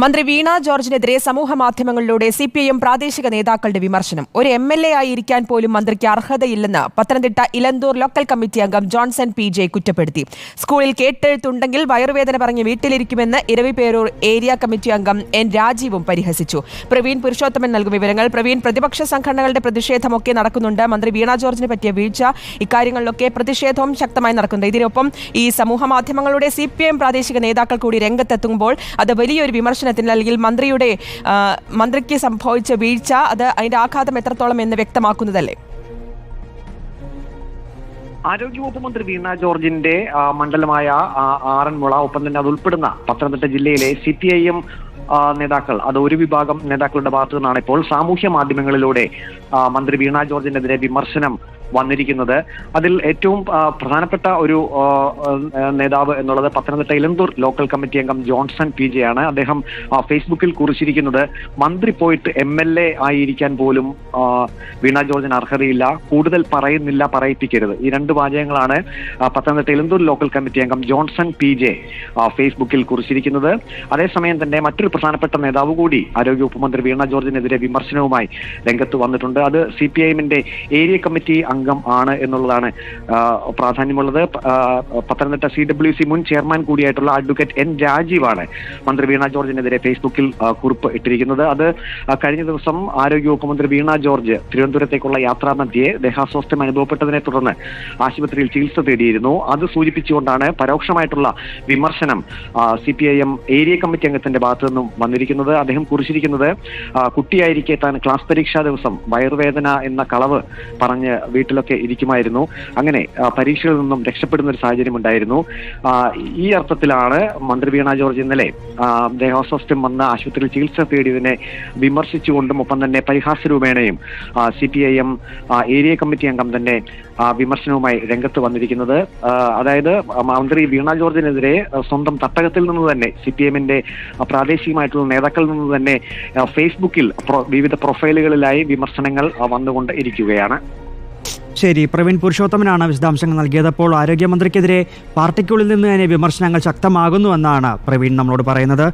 മന്ത്രി വീണ ജോർജിനെതിരെ സമൂഹ മാധ്യമങ്ങളിലൂടെ സി പി ഐ എം പ്രാദേശിക നേതാക്കളുടെ വിമർശനം. ഒരു എം എൽ എ ആയി ഇരിക്കാൻ പോലും മന്ത്രിക്ക് അർഹതയില്ലെന്ന് പത്തനംതിട്ട ഇലന്തൂർ ലോക്കൽ കമ്മിറ്റി അംഗം ജോൺസൺ പി ജെ കുറ്റപ്പെടുത്തി. സ്കൂളിൽ കേട്ടെഴുത്തുണ്ടെങ്കിൽ വയറുവേദന പറഞ്ഞ് വീട്ടിലിരിക്കുമെന്ന് ഇരവിപേരൂർ ഏരിയ കമ്മിറ്റി അംഗം എൻ രാജീവും പരിഹസിച്ചു. പ്രവീൺ പുരുഷോത്തമൻ നൽകും വിവരങ്ങൾ. പ്രവീൺ പ്രതിപക്ഷ സംഘടനകളുടെ പ്രതിഷേധമൊക്കെ നടക്കുന്നുണ്ട്. മന്ത്രി വീണ ജോർജിന് പറ്റിയ വീഴ്ച ഇക്കാര്യങ്ങളിലൊക്കെ പ്രതിഷേധവും ശക്തമായി നടക്കുന്നുണ്ട്. ഇതിനൊപ്പം ഈ സമൂഹ മാധ്യമങ്ങളുടെ സി പ്രാദേശിക നേതാക്കൾ കൂടി രംഗത്തെത്തുമ്പോൾ അത് വലിയൊരു വിമർശനത്തിന് അല്ലെങ്കിൽ മന്ത്രിയുടെ മന്ത്രിക്ക് സംഭവിച്ച വീഴ്ച അത് അതിന്റെ ആഘാതം എത്രത്തോളം എന്ന് വ്യക്തമാക്കുന്നതല്ലേ? ആരോഗ്യവകുപ്പ് മന്ത്രി വീണ ജോർജിന്റെ മണ്ഡലമായ ആറന്മുള ഒപ്പം തന്നെ അത് ഉൾപ്പെടുന്ന പത്തനംതിട്ട ജില്ലയിലെ സി പി ഐ എം നേതാക്കൾ അത് ഒരു വിഭാഗം നേതാക്കളുടെ ഭാഗത്തു നിന്നാണ് ഇപ്പോൾ സാമൂഹ്യ മാധ്യമങ്ങളിലൂടെ മന്ത്രി വീണ ജോർജിനെതിരെ വിമർശനം വന്നിരിക്കുന്നത്. അതിൽ ഏറ്റവും പ്രധാനപ്പെട്ട ഒരു നേതാവ് എന്നുള്ളത് പത്തനംതിട്ട ഇലന്തൂർ ലോക്കൽ കമ്മിറ്റി അംഗം ജോൺസൺ പി ജെ ആണ്. അദ്ദേഹം ഫേസ്ബുക്കിൽ കുറിച്ചിരിക്കുന്നത് മന്ത്രി പോയിട്ട് എം എൽ എ ആയിരിക്കാൻ പോലും വീണ ജോർജിന് അർഹതയില്ല കൂടുതൽ പറയുന്നില്ല പറയിപ്പിക്കരുത്. ഈ രണ്ട് വാചകങ്ങളാണ് പത്തനംതിട്ട ഇലന്തൂർ ലോക്കൽ കമ്മിറ്റി അംഗം ജോൺസൺ പി ജെ ഫേസ്ബുക്കിൽ കുറിച്ചിരിക്കുന്നത്. അതേസമയം തന്നെ മറ്റൊരു പ്രധാനപ്പെട്ട നേതാവ് കൂടി ആരോഗ്യവകുപ്പ് മന്ത്രി വീണ ജോർജിനെതിരെ വിമർശനവുമായി രംഗത്ത് വന്നിട്ടുണ്ട്. അത് C P I area committee അംഗം ആണ് എന്നുള്ളതാണ് പ്രാധാന്യമുള്ളത്. പത്തനംതിട്ട സി ഡബ്ല്യു സി മുൻ ചെയർമാൻ കൂടിയായിട്ടുള്ള അഡ്വക്കേറ്റ് എൻ രാജീവാണ് മന്ത്രി വീണ ജോർജിനെതിരെ ഫേസ്ബുക്കിൽ കുറിപ്പ് ഇട്ടിരിക്കുന്നത്. അത് കഴിഞ്ഞ ദിവസം ആരോഗ്യവകുപ്പ് മന്ത്രി വീണ ജോർജ് തിരുവനന്തപുരത്തേക്കുള്ള യാത്രാമധ്യേ ദേഹാസ്വാസ്ഥ്യം അനുഭവപ്പെട്ടതിനെ തുടർന്ന് ആശുപത്രിയിൽ ചികിത്സ തേടിയിരുന്നു. അത് സൂചിപ്പിച്ചുകൊണ്ടാണ് പരോക്ഷമായിട്ടുള്ള വിമർശനം C P I M area committee അംഗത്തിന്റെ ഭാഗത്തു നിന്നും വന്നിരിക്കുന്നത്. അദ്ദേഹം കുറിച്ചിരിക്കുന്നത് കുട്ടിയായിരിക്കെ താൻ ക്ലാസ് പരീക്ഷാ ദിവസം വയറുവേദന എന്ന കളവ് പറഞ്ഞ് വീട്ടിലൊക്കെ ഇരിക്കുമായിരുന്നു. അങ്ങനെ പരീക്ഷയിൽ നിന്നും രക്ഷപ്പെടുന്ന ഒരു സാഹചര്യം ഉണ്ടായിരുന്നു. ഈ അർത്ഥത്തിലാണ് മന്ത്രി വീണ ജോർജ് ഇന്നലെ ദേഹാസ്വാസ്ഥ്യം വന്ന ആശുപത്രിയിൽ ചികിത്സ തേടിയതിനെ വിമർശിച്ചുകൊണ്ടും ഒപ്പം തന്നെ പരിഹാസ രൂപേണയും C P I M area committee അംഗം തന്നെ വിമർശനവുമായി രംഗത്ത് വന്നിരിക്കുന്നത്. അതായത് മന്ത്രി വീണ ജോർജിനെതിരെ സ്വന്തം തട്ടകത്തിൽ നിന്ന് തന്നെ സി പി എമ്മിന്റെ പ്രാദേശികമായിട്ടുള്ള നേതാക്കളിൽ നിന്ന് തന്നെ ഫേസ്ബുക്കിൽ വിവിധ പ്രൊഫൈലുകളിലായി വിമർശനങ്ങൾ വന്നുകൊണ്ട് ഇരിക്കുകയാണ് ശരി പ്രവീൺ പുരുഷോത്തമനാണ് വിശദാംശങ്ങൾ നൽകിയതപ്പോൾ ആരോഗ്യമന്ത്രിക്കെതിരെ പാർട്ടിക്കുള്ളിൽ നിന്ന് തന്നെ വിമർശനങ്ങൾ ശക്തമാകുന്നുവെന്നാണ് പ്രവീൺ നമ്മളോട് പറയുന്നത്.